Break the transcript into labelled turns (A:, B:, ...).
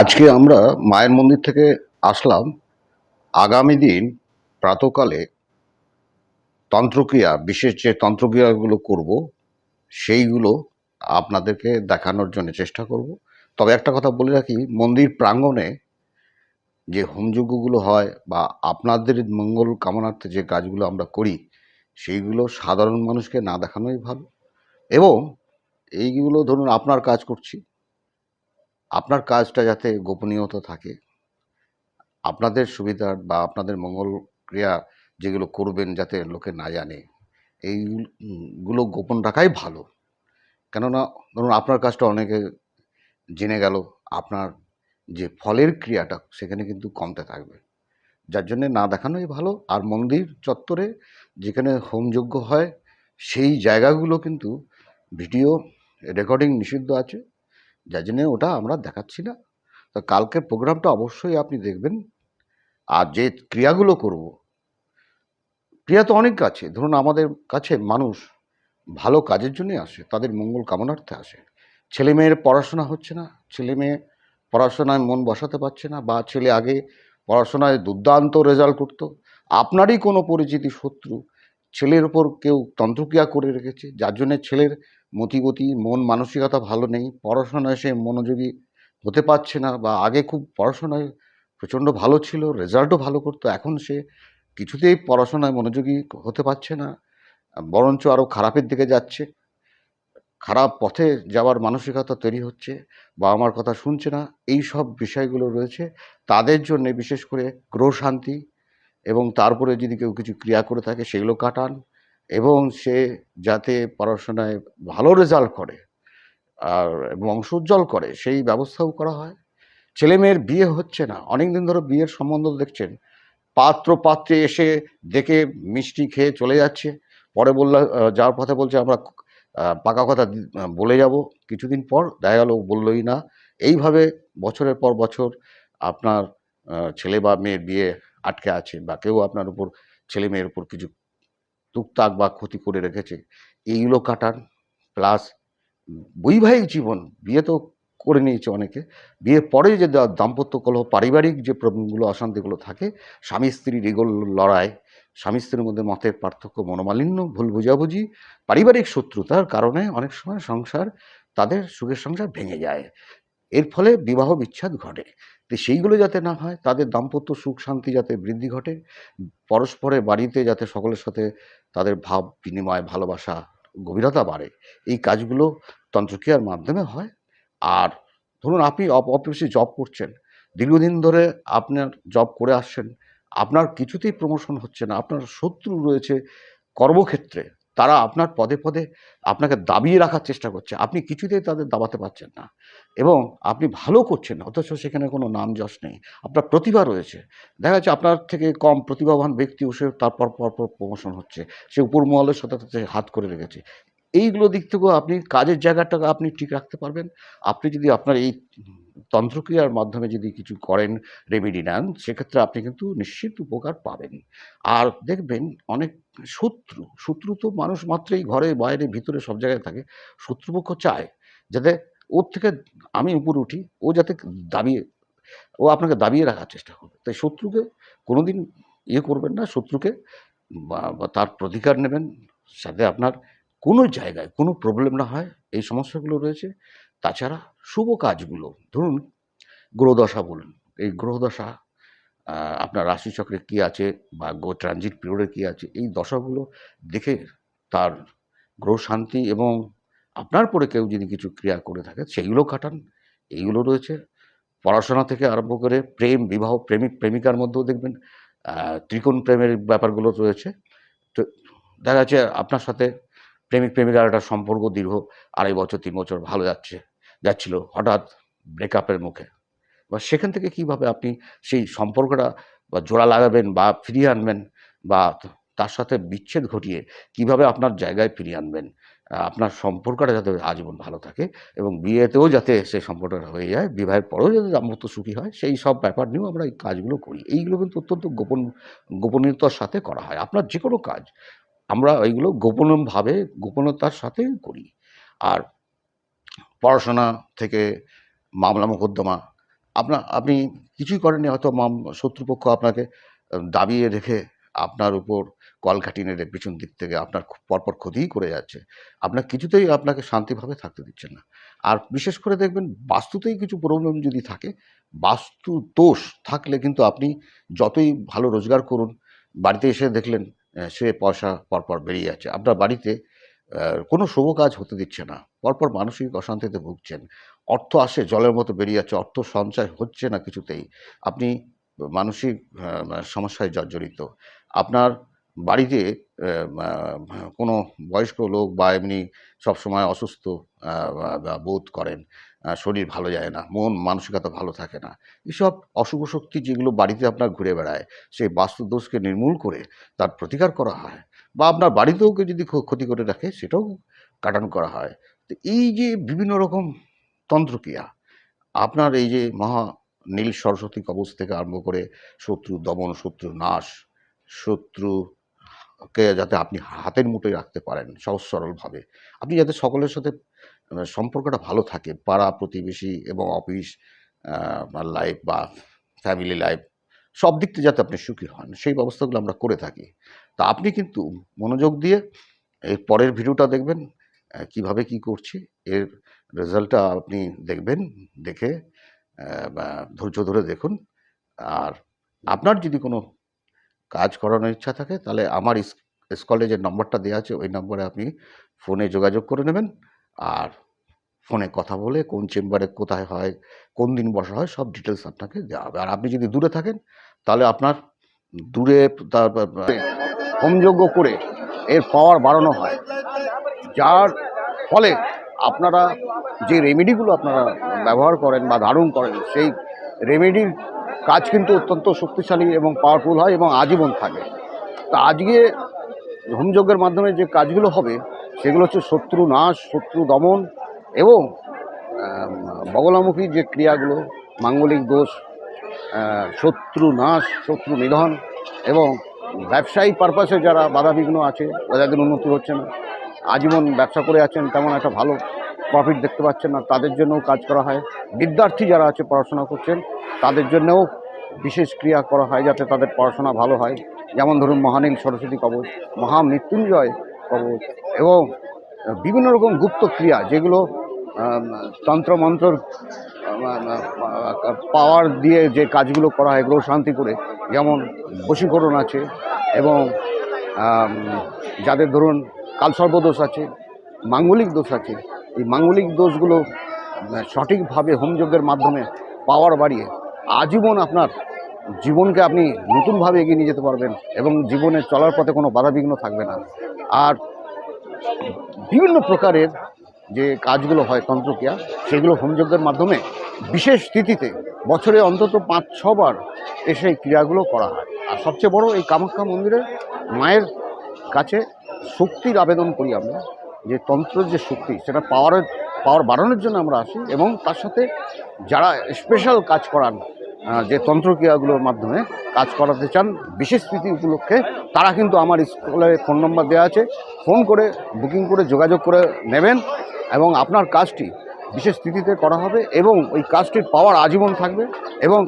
A: আজকে আমরা মায়ের মন্দির থেকে আসলাম। আগামী দিন প্রাতকালে তন্ত্রক্রিয়া, বিশেষ যে তন্ত্রক্রিয়াগুলো করব, সেইগুলো আপনাদেরকে দেখানোর জন্য চেষ্টা করব। তবে একটা কথা বলে রাখি, মন্দির প্রাঙ্গণে যে হোমযজ্ঞগুলো হয় বা আপনাদের মঙ্গল কামনার্থে যে কাজগুলো আমরা করি, সেইগুলো সাধারণ মানুষকে না দেখানোই ভালো। এবং এইগুলো ধরুন আপনার কাজ করছি। আপনার কাজটা যাতে গোপনীয়তা থাকে। আপনাদের সুবিধার বা আপনাদের মঙ্গল ক্রিয়া যেগুলো করবেন যাতে লোকে না জানে, এইগুলো গোপন রাখাই ভালো। কেননা ধরুন আপনার কাজটা অনেকে জেনে গেল, আপনার যে ফলের ক্রিয়াটা সেখানে কিন্তু কমতে থাকবে। যার জন্যে না দেখানোই ভালো। আর মন্দির চত্বরে যেখানে হোমযজ্ঞ হয়, সেই জায়গাগুলো কিন্তু ভিডিও রেকর্ডিং নিষিদ্ধ আছে। যার জন্যে ওটা আমরা দেখাচ্ছি না। তো কালকের প্রোগ্রামটা অবশ্যই আপনি দেখবেন। আর যে ক্রিয়াগুলো করব, ক্রিয়া তো অনেক আছে। ধরুন আমাদের কাছে মানুষ ভালো কাজের জন্যই আসে, তাদের মঙ্গল কামনার্থে আসে। ছেলে মেয়ের পড়াশোনা হচ্ছে না ছেলে মেয়ে পড়াশোনায় মন বসাতে পারছে না, বা ছেলে আগে পড়াশোনায় দুর্দান্ত রেজাল্ট করতো। আপনারই কোনো পরিচিতি শত্রু, ছেলের ওপর কেউ তন্ত্রক্রিয়া করে রেখেছে, যার জন্যে ছেলের মতিগতি, মন মানসিকতা ভালো নেই, পড়াশোনায় সে মনোযোগী হতে পারছে না, বা আগে খুব পড়াশোনায় প্রচণ্ড ভালো ছিল রেজাল্টও ভালো করতো, এখন সে কিছুতেই পড়াশোনায় মনোযোগী হতে পারছে না, বরঞ্চ আরও খারাপের দিকে যাচ্ছে। খারাপ পথে যাওয়ার মানসিকতা তৈরি হচ্ছে বা আমার কথা শুনছে না, এই সব বিষয়গুলো রয়েছে। তাদের জন্য বিশেষ করে গ্রহ শান্তি এবং তারপরে যদি কেউ কিছু ক্রিয়া করে থাকে সেগুলো কাটান এবং সে যাতে পড়াশোনায় ভালো রেজাল্ট করে আর বংশ উজ্জ্বল করে সেই ব্যবস্থাও করা হয়। ছেলে মেয়ের বিয়ে হচ্ছে না অনেক দিন ধরে বিয়ের সম্বন্ধ দেখছেন। পাত্র পাত্রে এসে দেখে মিষ্টি খেয়ে চলে যাচ্ছে, পরে বলল যাওয়ার পথে বলছে, আমরা পাকা কথা বলে যাব। কিছুদিন পর দেখা গেল বললই না। এইভাবে বছরের পর বছর আপনার ছেলে বা মেয়ের বিয়ে আটকে আছে বা কেউ আপনার উপর, ছেলে মেয়ের উপর কিছু টুকটাক বা ক্ষতি করে রেখেছে, এইগুলো কাটান। প্লাস বৈবাহিক জীবন, বিয়ে তো করে নিয়েছে অনেকে। বিয়ের পরে যে দাম্পত্য কলহ, পারিবারিক যে প্রবলেমগুলো, অশান্তিগুলো থাকে স্বামী স্ত্রীর এগুলো লড়াই স্বামী স্ত্রীর মধ্যে মতের পার্থক্য মনোমালিন্য, ভুল বোঝাবুঝি, পারিবারিক শত্রুতার কারণে অনেক সময় সংসার তাদের সুখের সংসার ভেঙে যায়। এর ফলে বিবাহ বিচ্ছেদ ঘটে। তো সেইগুলো যাতে না হয়, তাদের দাম্পত্য সুখ শান্তি যাতে বৃদ্ধি ঘটে, পরস্পরের বাড়িতে যাতে সকলের সাথে তাদের ভাব, বিনিময়, ভালোবাসা, গভীরতা বাড়ে, এই কাজগুলো তন্ত্রক্রিয়ার মাধ্যমে হয়। আর ধরুন আপনি অফিসে জব করছেন, দীর্ঘদিন ধরে আপনার জব করে আসছেন আপনার কিছুতেই প্রমোশন হচ্ছে না, আপনার শত্রু রয়েছে কর্মক্ষেত্রে, তারা আপনার পদে পদে আপনাকে দাবিয়ে রাখার চেষ্টা করছে, আপনি কিছুতেই তাদের দাবাতে পারছেন না এবং আপনি ভালো করছেন অথচ সেখানে কোনো নাম যশ নেই, আপনার প্রতিভা রয়েছে, দেখা যাচ্ছে আপনার থেকে কম প্রতিভাবান ব্যক্তি সে তারপর পরপর প্রমোশন হচ্ছে, সে উপর মহলের সাথে হাত করে রেখেছে, এইগুলো দিক থেকেও আপনি কাজের জায়গাটাকে আপনি ঠিক রাখতে পারবেন, আপনি যদি আপনার এই তন্ত্রক্রিয়ার মাধ্যমে যদি কিছু করেন রেমেডি নেন, সেক্ষেত্রে আপনি কিন্তু নিশ্চিত উপকার পাবেন। আর দেখবেন অনেক শত্রু শত্রু তো মানুষ মাত্রই ঘরে, বাইরে, ভিতরে সব জায়গায় থাকে, শত্রুপক্ষ চায় যাতে ওর থেকে আমি উপরে উঠি, ও যাতে দাবিয়ে, ও আপনাকে দাবিয়ে রাখার চেষ্টা করবে। তাই শত্রুকে কোনোদিন ইয়ে করবেন না, শত্রুকে বা তার প্রতিকার নেবেন সাথে আপনার কোনো জায়গায় কোনো প্রবলেম না হয়, এই সমস্যাগুলো রয়েছে। তাছাড়া শুভ কাজগুলো, ধরুন গ্রহদশা বলুন, এই গ্রহদশা আপনার রাশিচক্রে কী আছে বা গো ট্রানজিট পিরিয়ডে কী আছে, এই দশাগুলো দেখে তার গ্রহ শান্তি এবং আপনার পরে কেউ যদি কিছু ক্রিয়া করে থাকে, সেইগুলো কাটান, এইগুলো রয়েছে। পড়াশোনা থেকে আরম্ভ করে প্রেম, বিবাহ প্রেমিক প্রেমিকার মধ্যেও দেখবেন ত্রিকোণ প্রেমের ব্যাপারগুলো রয়েছে। তো দেখা যাচ্ছে আপনার সাথে প্রেমিক, প্রেমিকার একটা সম্পর্ক দীর্ঘ আড়াই বছর, তিন বছর ভালো যাচ্ছে। যাচ্ছিল হঠাৎ ব্রেকআপের মুখে। বা সেখান থেকে কীভাবে আপনি সেই সম্পর্কটা বা জোড়া লাগাবেন বা ফিরিয়ে আনবেন বা তার সাথে বিচ্ছেদ ঘটিয়ে কীভাবে আপনার জায়গায় ফিরিয়ে আনবেন? আপনার সম্পর্কটা যাতে আজীবন ভালো থাকে এবং বিয়েতেও যাতে সেই সম্পর্কটা হয়ে যায়, বিবাহের পরেও যাতে দাম্পত্য সুখী হয়, সেই সব ব্যাপার নিয়েও আমরা এই কাজগুলো করি। এইগুলো কিন্তু অত্যন্ত গোপন, গোপনীয়তার সাথে করা হয়। আপনার যে কোনো কাজ আমরা এইগুলো গোপনভাবে, গোপনতার সাথে করি। আর পড়াশোনা থেকে মামলা মোকদ্দমা। আপনার আপনি কিছুই করেননি, হয়তো মাম, শত্রুপক্ষ আপনাকে দাবিয়ে রেখে আপনার উপর কলকাঠি নেড়ে পিছন দিক থেকে আপনার পরপর ক্ষতিই করে যাচ্ছে। আপনার কিছুতেই আপনাকে শান্তিভাবে থাকতে দিচ্ছেন না। আর বিশেষ করে দেখবেন, বাস্তুতেই কিছু প্রবলেম যদি থাকে, বাস্তু দোষ থাকলে কিন্তু আপনি যতই ভালো রোজগার করুন, বাড়িতে এসে দেখলেন সে পয়সা পরপর বেরিয়ে যাচ্ছে। আপনার বাড়িতে কোনো শুভ কাজ হতে দিচ্ছে না। পরপর মানসিক অশান্তিতে ভুগছেন। অর্থ আসে, জলের মতো বেরিয়ে যাচ্ছে, অর্থ সঞ্চয় হচ্ছে না কিছুতেই। আপনি মানসিক সমস্যায় জর্জরিত। আপনার বাড়িতে কোনো বয়স্ক লোক বা এমনি সবসময় অসুস্থ বোধ করেন শরীর ভালো যায় না, মন মানসিকতা ভালো থাকে না, এসব অশুভ শক্তি যেগুলো বাড়িতে আপনার ঘুরে বেড়ায়, সেই বাস্তুদোষকে নির্মূল করে তার প্রতিকার করা হয়। বা আপনার বাড়িতেও কেউ যদি ক্ষতি করে রাখে সেটাও কাটান করা হয়। তো এই যে বিভিন্ন রকম তন্ত্রক্রিয়া, আপনার এই যে মহা নীল সরস্বতী কবচ থেকে আরম্ভ করে শত্রু দমন, শত্রু নাশ শত্রুকে যাতে আপনি হাতের মুঠোয় রাখতে পারেন সহজ সরলভাবে, আপনি যাতে সকলের সাথে সম্পর্কটা ভালো থাকে, পাড়া প্রতিবেশী এবং অফিস লাইফ বা ফ্যামিলি লাইফ সব দিক থেকে যাতে আপনি সুখী হন, সেই ব্যবস্থাগুলো আমরা করে থাকি। তা আপনি কিন্তু মনোযোগ দিয়ে এর পরের ভিডিওটা দেখবেন কীভাবে কি করছি, এর রেজাল্টটা আপনি দেখবেন, দেখে ধৈর্য ধরে দেখুন। আর আপনার যদি কোনো কাজ করানোর ইচ্ছা থাকে, তাহলে আমার স্কলে যে নম্বরটা দেওয়া আছে, ওই নম্বরে আপনি ফোনে যোগাযোগ করে নেবেন। আর ফোনে কথা বলে কোন চেম্বারে কোথায় হয়, কোন দিন বসা হয়, সব ডিটেলস আপনাকে দেওয়া হবে। আর আপনি যদি দূরে থাকেন, তাহলে আপনার দূরে তার হোমযোগ্য করে এর পাওয়ার বাড়ানো হয়। যার ফলে আপনারা যে রেমেডিগুলো আপনারা ব্যবহার করেন বা ধারণ করেন, সেই রেমেডির কাজ কিন্তু অত্যন্ত শক্তিশালী এবং পাওয়ারফুল হয় এবং আজীবন থাকে। তা আজকে হোমযজ্ঞের মাধ্যমে যে কাজগুলো হবে, সেগুলো হচ্ছে শত্রু নাশ, শত্রু দমন এবং বগলামুখী যে ক্রিয়াগুলো, মাঙ্গলিক দোষ শত্রু নাশ, শত্রু নিধন এবং ব্যবসায়িক পারপাসে যারা বাধাবিঘ্ন আছে বা যাদের উন্নতি হচ্ছে না। আজীবন ব্যবসা করে আছেন তেমন একটা ভালো প্রফিট দেখতে পাচ্ছেন না। তাদের জন্যও কাজ করা হয়। বিদ্যার্থী যারা আছে পড়াশোনা করছেন তাদের জন্যও বিশেষ ক্রিয়া করা হয় যাতে তাদের পড়াশোনা ভালো হয়। যেমন ধরুন মহানীল সরস্বতী কবচ মহামৃত্যুঞ্জয় কবচ এবং বিভিন্ন রকম গুপ্ত ক্রিয়া যেগুলো আম, তন্ত্রমন্ত্রর পাওয়ার দিয়ে যে কাজগুলো করা হয় গ্রহ শান্তি করে, যেমন বশীকরণ আছে এবং যাদের ধরুন কালসর্ব দোষ আছে, মাঙ্গলিক দোষ আছে, এই মাঙ্গলিক দোষগুলো সঠিকভাবে হোমযজ্ঞের মাধ্যমে পাওয়ার বাড়িয়ে আজীবন আপনার জীবনকে আপনি নতুনভাবে এগিয়ে নিয়ে যেতে পারবেন এবং জীবনে চলার পথে কোনো বাধাবিঘ্ন থাকবে না। আর বিভিন্ন প্রকারের যে কাজগুলো হয় তন্ত্রক্রিয়া, সেগুলো হোমযজ্ঞের মাধ্যমে বিশেষ তিথিতে বছরে অন্তত পাঁচ, ছবার এসে এই ক্রিয়াগুলো করা হয়। আর সবচেয়ে বড় এই কামাখ্যা মন্দিরে মায়ের কাছে শক্তির আবেদন করি আমরা, যে তন্ত্রের যে শক্তি, সেটা পাওয়ারের পাওয়ার বাড়ানোর জন্য আমরা আসি এবং তার সাথে যারা স্পেশাল কাজ করান যে তন্ত্রক্রিয়াগুলোর মাধ্যমে কাজ করাতে চান, বিশেষ স্মৃতি উপলক্ষে তারা কিন্তু আমার স্কুলে ফোন নম্বর দেওয়া আছে। ফোন করে, বুকিং করে যোগাযোগ করে নেবেন এবং আপনার কাজটি বিশেষ তিথিতে করা হবে এবং ওই কাজটির পাওয়ার আজীবন থাকবে এবং